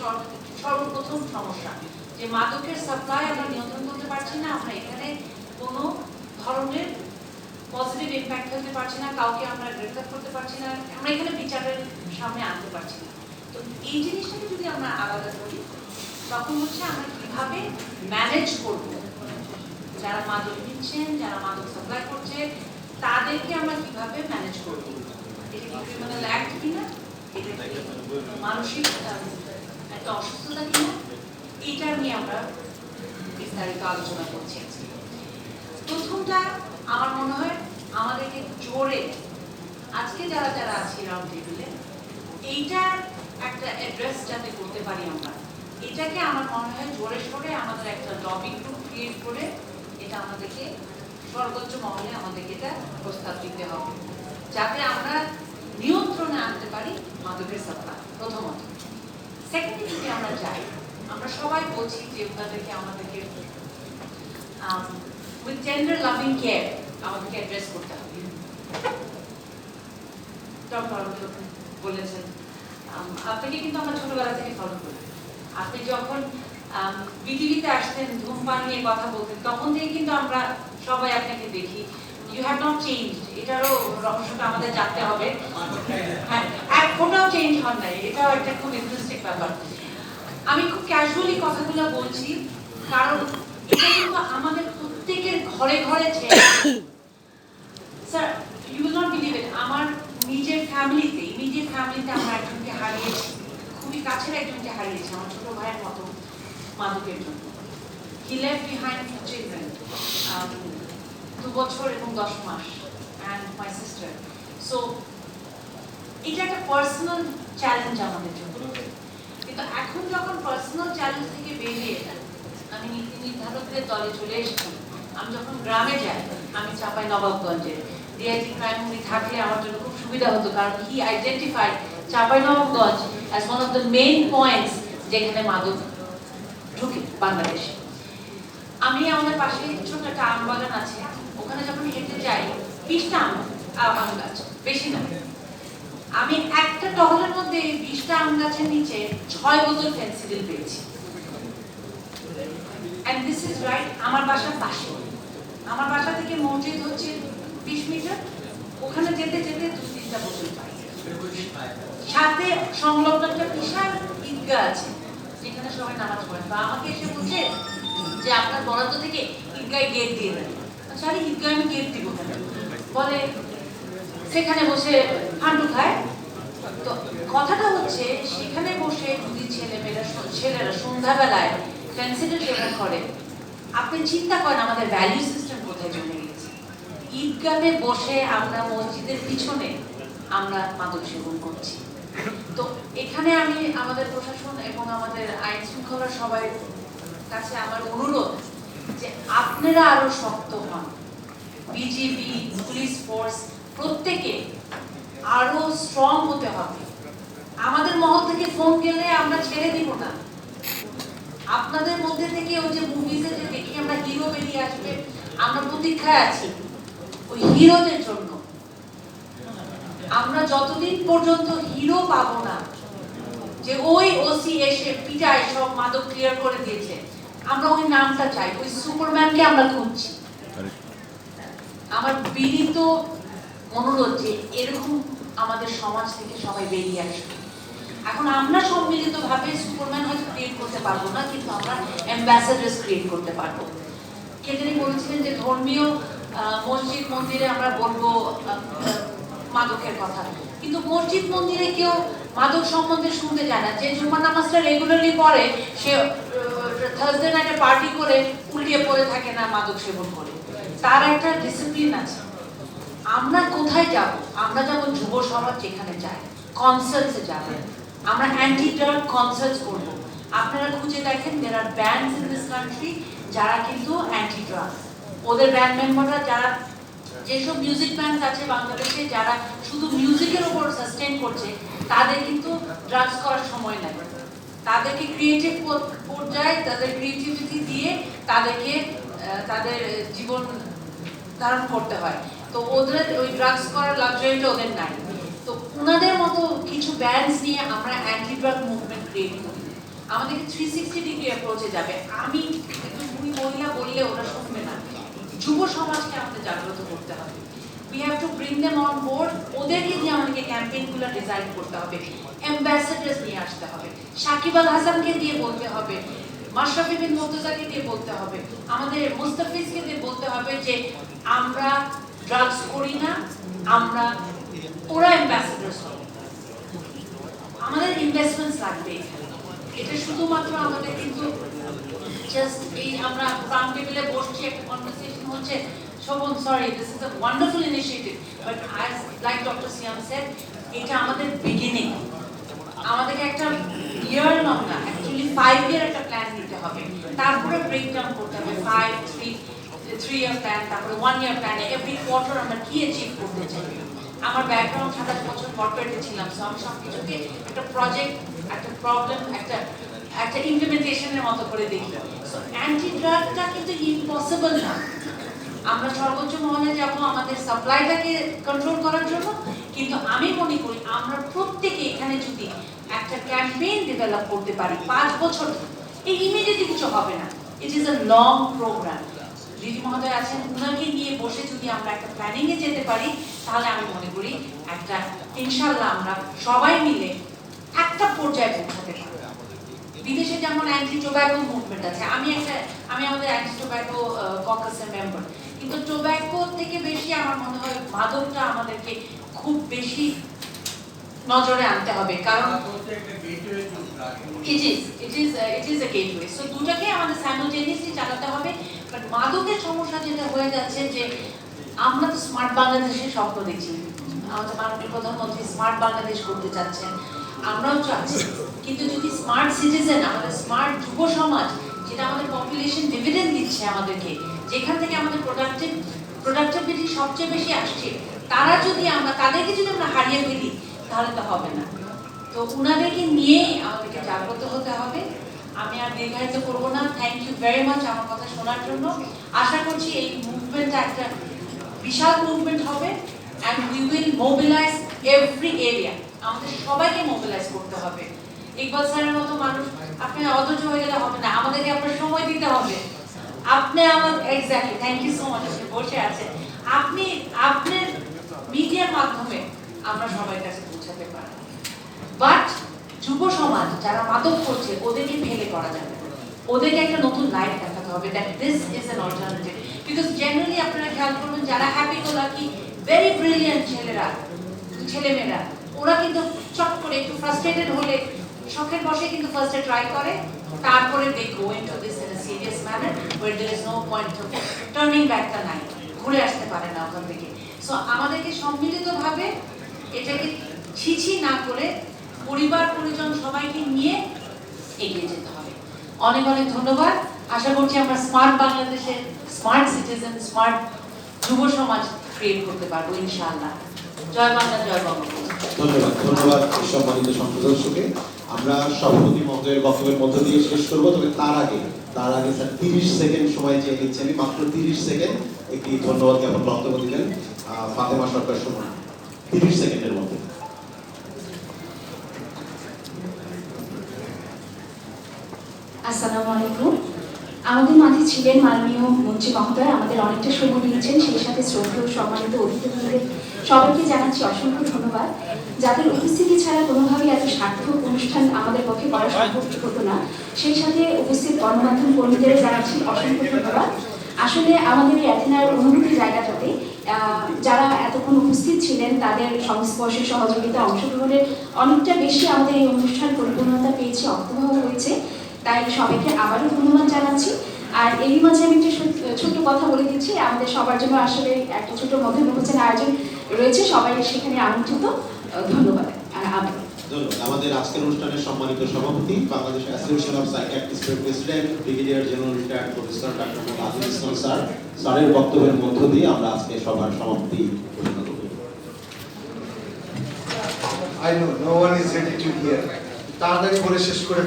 সর- সর্বপ্রথম সমস্যা। যে মাদকের সাপ্লাই আমরা নিয়ন্ত্রণ করতে পারছি না আমরা এখানে কোনো ধরনের পজিটিভ ইম্প্যাক্ট ফেলতে পারছি না কাউকে আমরা গ্রেফতার করতে পারছি না আমরা এখানে বিচারের সামনে আনতে পারছি না। তো এই জিনিসটাকে যদি আমরা আলাদা করি তখন হচ্ছে আমরা কীভাবে ম্যানেজ করব? যারা মাদক নিচ্ছেন যারা মাদক সাপ্লাই করছে তাদেরকে আমরা কীভাবে ম্যানেজ করব? এটা কি ক্রিমিনাল অ্যাক্ট কিনা? এটা মানসিক একটা অসুস্থতা কিনা? এটা নিয়ে আমরা বিস্তারিত আলোচনা করছি। প্রথমটা আমার মনে হয় আমাদেরকে জোরে আজকে যারা যারা আছি রাউন্ড টেবিলে এইটার একটা অ্যাড্রেস যাতে করতে পারি আমরা, এটাকে আমার মনে হয় জোরে সোরে আমাদের একটা লবি গ্রুপ ক্রিয়েট করে এটা আমাদেরকে সর্বোচ্চ মহলে আমাদেরকে এটা প্রস্তাব দিতে হবে। যাতে আমরা নিয়ন্ত্রণে আনতে পারি মাদকের সাপ্লাই প্রথমত। সেকেন্ডলি যদি আমরা যাই, আমরা সবাই বলছি যে ওনাদেরকে আমাদেরকে উইথ টেন্ডার লাভিং কেয়ার আমাদেরকে অ্যাড্রেস করতে হবে। বলেছেন আপনাকে কিন্তু আমরা ছোটবেলা থেকে ফলো করি। আপনি যখন বিটিভিতে আসতেন, ধূমপান নিয়ে কথা বলতেন, তখন থেকে কিন্তু আমরা সবাই আপনাকে দেখি। ইউ হ্যাভ নট চেঞ্জ এটারও রহস্যটা আমাদের জানতে হবে। হ্যাঁ ফোটাও চেঞ্জ হন নাই, এটাও একটা খুব ইন্টারেস্টিং ব্যাপার। আমি খুব ক্যাজুয়ালি কথাগুলো বলছি, কারণ এটা কিন্তু আমাদের প্রত্যেকের ঘরে ঘরে sir you will not believe it আমার নিজের ফ্যামিলিতে নিজের ফ্যামিলিতে আমার একজনকে হারিয়েছি, খুবই কাছের একজনকে হারিয়েছি, আমার ছোট ভাইয়ের মতো মাদকের জন্য। হি লেফট বিহাইন্ড চিলড্রেন দু বছর এবং দশ মাস অ্যান্ড মাই সিস্টার সো এটা একটা পার্সোনাল চ্যালেঞ্জ আমাদের জন্য। কিন্তু এখন যখন পার্সোনাল চ্যালেঞ্জ থেকে বেরিয়ে আমি নীতি নির্ধারকদের দলে চলে এসেছি। আমি যখন গ্রামে যাই, আমি চাপাই নবাবগঞ্জে। ডিআইজি ক্রাইম উনি থাকলে আমার জন্য খুব সুবিধা হতো, কারণ he identified Chapai Nawabganj as one of the main points যেখানে মাদক ঢুকে বাংলাদেশে। আমি আমাদের পাশে ছোট একটা আম বাগান আছে, ওখানে যখন হেঁটে যাই বিশটা আম আম গাছ, বেশি না। আমি একটা টহলের মধ্যে বিশটা আম গাছের নিচে ছয় বোতল ফেন্সিডিল পেয়েছি। দিস ইজ রাইট আমার বাসার পাশে। আমার বাসা থেকে মসজিদ হচ্ছে বিশ মিটার। ওখানে যেতে যেতে দু তিনটা বোতল পাই। সাথে সংলগ্ন একটা বিশাল ঈদগাহ আছে, যেখানে সবাই নামাজ পড়েন বা আমাকে এসে বলছে যে আপনার বরাদ্দ থেকে ঈদগাহে গেট দিয়ে দেন। আচ্ছা আরে ঈদগাহে আমি গেট দিব বলে সেখানে বসে ফান্ডু খায়। তো কথাটা হচ্ছে, সেখানে বসে যদি ছেলেমেয়েরা ছেলেরা সন্ধ্যাবেলায় পেন্সিলের সেবন করে। আপনি চিন্তা করেন আমাদের ভ্যালু সিস্টেম কোথায় চলে গেছে। ঈদগাহে বসে আমরা মসজিদের পিছনে আমরা মাদক সেবন করছি। তো এখানে আমি আমাদের প্রশাসন এবং আমাদের আইন শৃঙ্খলা সবাই কাছে আমার অনুরোধ যে আপনারা আরও শক্ত হন। বিজিবি, পুলিশ ফোর্স প্রত্যেকে আরও স্ট্রং হতে হবে। আমাদের মহল থেকে ফোন গেলে আমরা ছেড়ে দিব না। আপনাদের মধ্যে থেকে ওই যে মুভিজে যে দেখি আমরা হিরো বেরিয়ে আসবে, আমরা প্রতীক্ষায় আছি ওই হিরোদের জন্য। আমরা যতদিন পর্যন্ত হিরো পাবো না, যে ওই ওসি এসে পিটায় সব মাদক ক্লিয়ার করে দিয়েছে, আমরা ওই নামটা চাই, ওই সুপারম্যানকে আমরা খুঁজছি। আমার বিনীত অনুরোধ যে এরকম আমাদের সমাজ থেকে সবাই বেরিয়ে আসবে এখন আমরা সম্মিলিত ভাবে সুপারম্যান হয়তো ক্রিয়েট করতে পারব না, কিন্তু আমরা অ্যাম্বাসেডার্স ক্রিয়েট করতে পারব। কে জানি বলেছিলেন যে ধর্মীয় মসজিদ মন্দিরে আমরা বলব মাদকের কথা। কিন্তু মসজিদ মন্দিরে কেউ মাদক সম্বন্ধে শুনতে চায় না। যে জুম্মা নামাজটা রেগুলারলি পড়ে, সে থার্সডে নাইটে পার্টি করে উল্টিয়ে পড়ে থাকে না মাদক সেবন করে। তার একটা ডিসিপ্লিন আছে। আমরা কোথায় যাব? আমরা যাব যুব সমাজ যেখানে যায় কনসার্টসে যাবে। আমরা অ্যান্টি ড্রাগ কনসার্টস করব। আপনারা খুঁজে দেখেন there are bands in this country যারা কিন্তু অ্যান্টি ড্রাগ ওদের ব্যান্ড মেম্বাররা যারা, যেসব মিউজিক ব্যান্ড আছে বাংলাদেশে, যারা শুধু মিউজিকের উপর সাস্টেন করছে, তাদের কিন্তু ড্রাগস করার সময় নাই। তাদেরকে ক্রিয়েটিভ পর্যায়ে তাদের ক্রিয়েটিভিটি দিয়ে তাদেরকে তাদের জীবন ধারণ করতে হয়। তো ওদের ওই ড্রাগস করার লাক্সারিটা ওদের নাই। তো ওনাদের মতো কিছু ব্যান্ডস নিয়ে আমরা অ্যান্টি ড্রাগ মুভমেন্ট ক্রিয়েট করি। আমাদেরকে থ্রি সিক্সটি ডিগ্রি অ্যাপ্রোচে যাবে। আমি একটু দুই মহিলা বললে ওরা শুনবে না। যুব সমাজকে আমাদের জাগ্রত করতে হবে। We have to bring them on board ওদেরকে দিয়ে আমাদেরকে ক্যাম্পেইনগুলো ডিজাইন করতে হবে। অ্যাম্বাসেডার্স নিয়ে আসতে হবে। সাকিব আল হাসানকে দিয়ে বলতে হবে। মাশরাফি বিন মুর্তজাকে দিয়ে বলতে হবে। আমাদের মুস্তাফিজকে দিয়ে বলতে হবে যে আমরা ড্রাগস করি না, আমরা, ওরা অ্যাম্বাসেডার্স হবে আমাদের ইনভেস্টমেন্টস লাগবে এটা শুধুমাত্র আমাদের কিন্তু জাস্ট এই আমরা রাউন্ড টেবিলে বসছি, একটা কনভারসেশন হচ্ছে, Shovon sorry this is a wonderful initiative but আজ লাইক ডক্টর সিয়াম স্যার এটা আমাদের বিগিনিং আমাদেরকে একটা ইয়ার লং না অ্যাকচুয়ালি ফাইভ ইয়ার একটা প্ল্যান নিতে হবে। তারপরে ব্রেক ডাউন করতে হবে ফাইভ থ্রি ইয়ার প্ল্যান তারপরে ওয়ান ইয়ার প্ল্যানে এভরি কোয়ার্টার আমরা কি অ্যাচিভ করতে চাই? আমার ব্যাকগ্রাউন্ড সাতাশ বছর কর্পোরেটে ছিলাম সো আমি সব কিছুকে একটা প্রজেক্ট একটা প্রবলেম একটা একটা ইমপ্লিমেন্টেশনের মতো করে দেখি। অ্যান্টি ড্রাগটা কিন্তু ইম্পসিবল না। আমরা সর্বোচ্চ মহলে যাব আমাদের সাপ্লাইটাকে কন্ট্রোল করার জন্য, কিন্তু আমি মনে করি আমরা প্রত্যেকে এখানে যদি একটা ক্যাম্পেইন ডেভেলপ করতে পারি, পাঁচ বছর, এই ইমিডিয়েটলি কিছু হবে না। It is a long program দিদি মহোদয় আছেন, উনাকে নিয়ে বসে যদি আমরা একটা প্ল্যানিং এ যেতে পারি, তাহলে আমি মনে করি একটা ইনশাল্লাহ আমরা সবাই মিলে একটা পর্যায়ে পৌঁছাতে পারব। বিদেশে যেমন অ্যান্টি টোব্যাকো মুভমেন্ট আছে, আমি একটা, আমি আমাদের অ্যান্টি টোব্যাকো ককাসের মেম্বার কিন্তু টোব্যাকো থেকে বেশি আমার মনে হয় মাদকটা আমাদেরকে খুব বেশি নজরে আনতে হবে কারণ it is it is it is a gateway so দুটাকে আমাদের সাইমultaneously চালাতে হবে বাট মাদকের সমস্যা যেটা হয়ে যাচ্ছে যে আমরা তো স্মার্ট বাংলাদেশের স্বপ্ন দেখছি। আমাদের মাননীয় প্রধানমন্ত্রী স্মার্ট বাংলাদেশ করতে চাচ্ছেন। আমরাও চাচ্ছি। কিন্তু যদি স্মার্ট সিটিজেন আমাদের স্মার্ট যুব সমাজ যেটা আমাদের পপুলেশন ডিভিডেন্ড দিচ্ছে আমাদেরকে যেখান থেকে আমাদের প্রোডাক্টিভ প্রোডাক্টিভিটি সবচেয়ে বেশি আসছে তারা যদি আমরা তাদেরকে যদি আমরা হারিয়ে ফেলি তাহলে তো হবে না। তো উনাদেরকে নিয়েই আমাদেরকে জাগ্রত হতে হবে। আমি আর দীর্ঘায়িত করব না। থ্যাংক ইউ ভেরি মাচ আমার কথা শোনার জন্য। আশা করছি এই মুভমেন্টটা একটা বিশাল মুভমেন্ট হবে and we will mobilise every area আমাদের সবাইকে মোবিলাইজ করতে হবে। ইকবাল স্যারের মতো মানুষ, আপনি অধৈর্য হয়ে গেলে হবে না। আমাদেরকে আপনার সময় দিতে হবে। আপনি আমার exactly thank you so much বসে আছেন। আপনি, আপনার মিডিয়ার মাধ্যমে আমরা সবার কাছে পৌঁছাতে পারি বাট যুব সমাজ যারা মাদক করছে ওদেরকে ফেলে করা যাবে। ওদেরকে একটা নতুন লাইফ দেখাতে হবে that this is an alternative because generally আপনারা খেয়াল করবেন, যারা happy go lucky very brilliant ছেলেরা, ছেলেমেয়েরা, ওরা কিন্তু চট করে একটু ফ্রাস্ট্রেটেড হলে, শখের বসে কিন্তু ফার্স্টে ট্রাই করে, তারপরে they go into this in serious manner where there is no point of turning back ব্যাকটা নাই ঘুরে আসতে পারে না ওখান থেকে। সো আমাদেরকে সম্মিলিতভাবে এটাকে ছিছি না করে পরিবার, পরিজন সবাইকে নিয়ে এগিয়ে যেতে হবে। অনেক অনেক ধন্যবাদ। আশা করছি আমরা স্মার্ট বাংলাদেশে স্মার্ট সিটিজেন স্মার্ট যুব সমাজ ক্রিয়েট করতে পারব, ইনশাআল্লাহ। জয় বাংলা, জয় বঙ্গবন্ধু। ধন্যবাদ ধন্যবাদ সম্মানিত সংসদস্যকে আমরা সভাপতি মহোদয়ের বক্তব্যের মধ্য দিয়ে শেষ করব, তবে তার আগে তার আগে স্যার, তিরিশ সেকেন্ড সময় চেয়ে নিচ্ছি আমি মাত্র তিরিশ সেকেন্ড একটি ধন্যবাদ জ্ঞাপন বক্তব্য দিলেন ফাতেমা সরকার সুমন। তিরিশ সেকেন্ডের মধ্যে। আসসালামু আলাইকুম। আমাদের মাঝে ছিলেন মাননীয় মন্ত্রী মহোদয়। আমাদের অনেকটা সময় দিয়েছেন সেই সাথে শ্রদ্ধেয় সম্মানিত অতিথিবৃন্দের সবাইকে জানাচ্ছি অসংখ্য ধন্যবাদ। যাদের উপস্থিতি ছাড়া কোনোভাবেই এত সার্থক অনুষ্ঠান আমাদের পক্ষে করা সম্ভব হতো না, সেই সাথে উপস্থিত গণমাধ্যম কর্মীদের জানাচ্ছি অসংখ্য ধন্যবাদ। আসলে আমাদের এই অ্যাথেনার অনুভূতি জায়গাটাতে যারা এতক্ষণ উপস্থিত ছিলেন, তাদের সংস্পর্শে সহযোগিতা অংশগ্রহণের অনেকটা বেশি আমাদের এই অনুষ্ঠান পরিপূর্ণতা পেয়েছে অর্থবহ হয়েছে। তাই সবাইকে আবারও ধন্যবাদ জানাচ্ছি। আর এরই মাঝে আমি একটা ছোট- ছোট্ট কথা বলে দিচ্ছি। আমাদের সবার জন্য আসলে একটা ছোট মধ্যাহ্ন আয়োজন রয়েছে। সবাই সেখানে আমন্ত্রিত। ধন্যবাদ। আর আবার। ধন্যবাদ। আমাদের আজকের অনুষ্ঠানের সম্মানিত সভাপতি Bangladesh association of সাইকিয়াট্রিস্টের president brigadier general retired professor doctor Mohammad Islam sir স্যারের বক্তব্যের মধ্য দিয়ে আমরা আজকে সভার সমাপ্তি ঘোষণা করব। I know, no one is ready to hear. তাড়াতাড়ি করে শেষ করে